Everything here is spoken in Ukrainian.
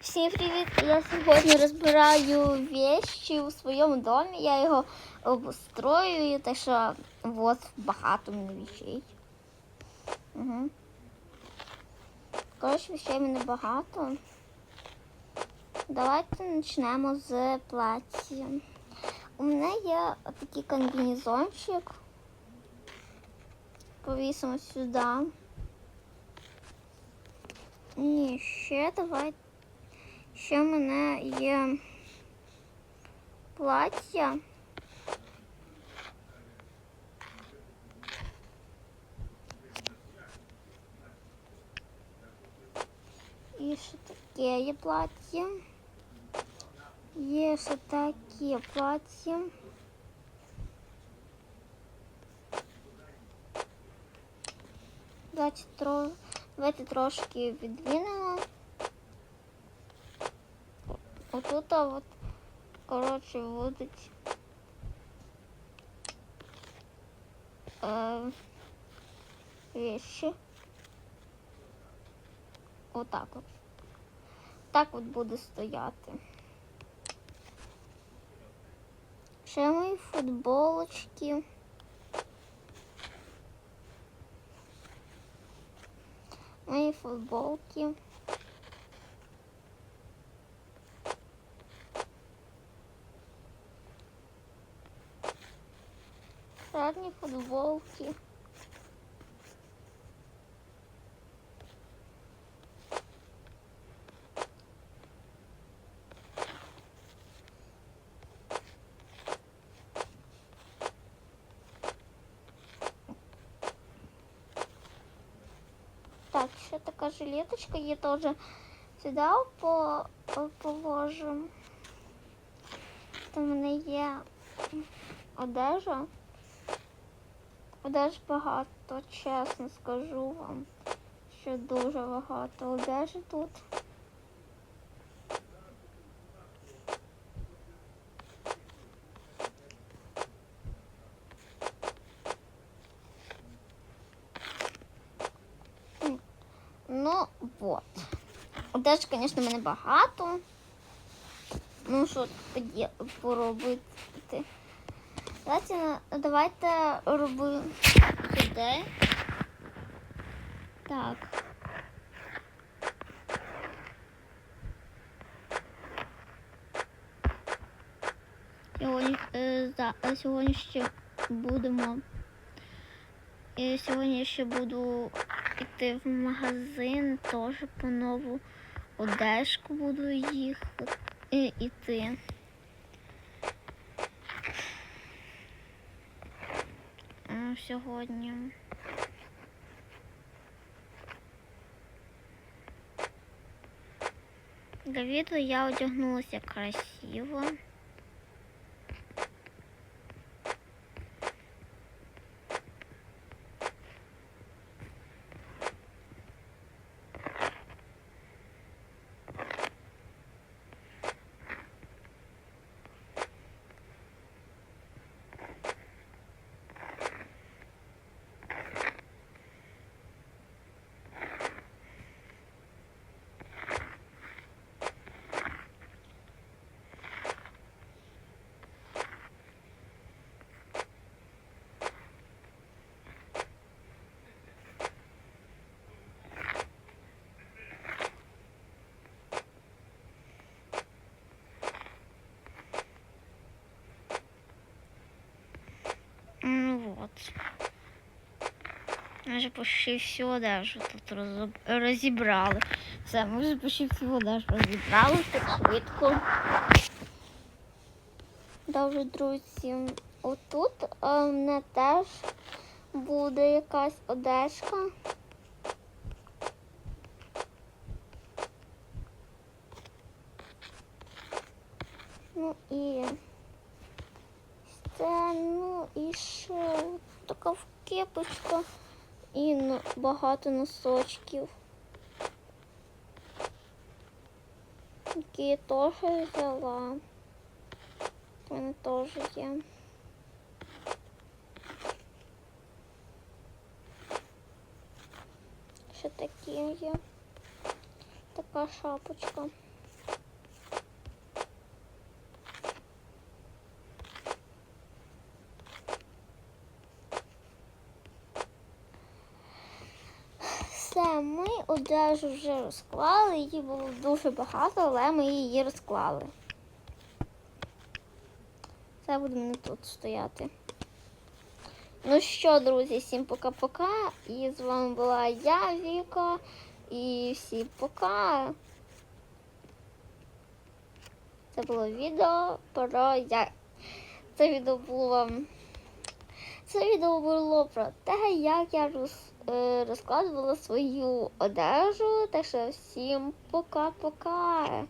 Всім привіт! Я сьогодні розбираю вещи у своєму домі. Я його обустрою, так що от багато в мене вещей. Угу. Коротше, вещей мене багато. Давайте почнемо з плаття. У мене є такий комбінезончик. Повісимо сюди. Ні, ще давай. Ще в мене є плаття. І ще таке є плаття. Є ще таке плаття. Давайте, тро... Давайте трошки відвінемо. Отут от, коротше, будуть е, вещи. Отак от. Так от буде стояти. Ще мої футболочки. Мої футболки. Задні футболки. Так, ще така жилеточка є теж сюди по, положимо. Там в мене є одежа. Одеж багато, чесно скажу вам, що дуже багато одежі тут. Ну, вот. Одеж, звісно, мене багато. Ну, що поробити? Давайте, давайте робимо сюди. Так. Сьогодні, е, е, сьогодні ще будемо. І сьогодні ще буду йти в магазин, теж по нову одежку буду їхати і Сьогодні. Для відео я одягнулася красиво. Ну вот. Ми вже почти всю одежу тут розібрали. Все, ми вже почти всю одежу розібрали так швидко. Добре, друзі, отут в мене теж буде якась одежка. Ну і це, ну і ще така кепочка і багато носочків. Які я теж взяла. У мене теж є. Ще такі є. Така шапочка. Ми одежу вже розклали, її було дуже багато, але ми її розклали. Це будемо не тут стояти. Ну що, друзі, всім пока-пока. І з вами була я, Віка. І всі пока. Це було відео про як. Це відео було вам. Це відео було про те, як я роз, е, розкладувала свою одежу. Так що всім пока-пока.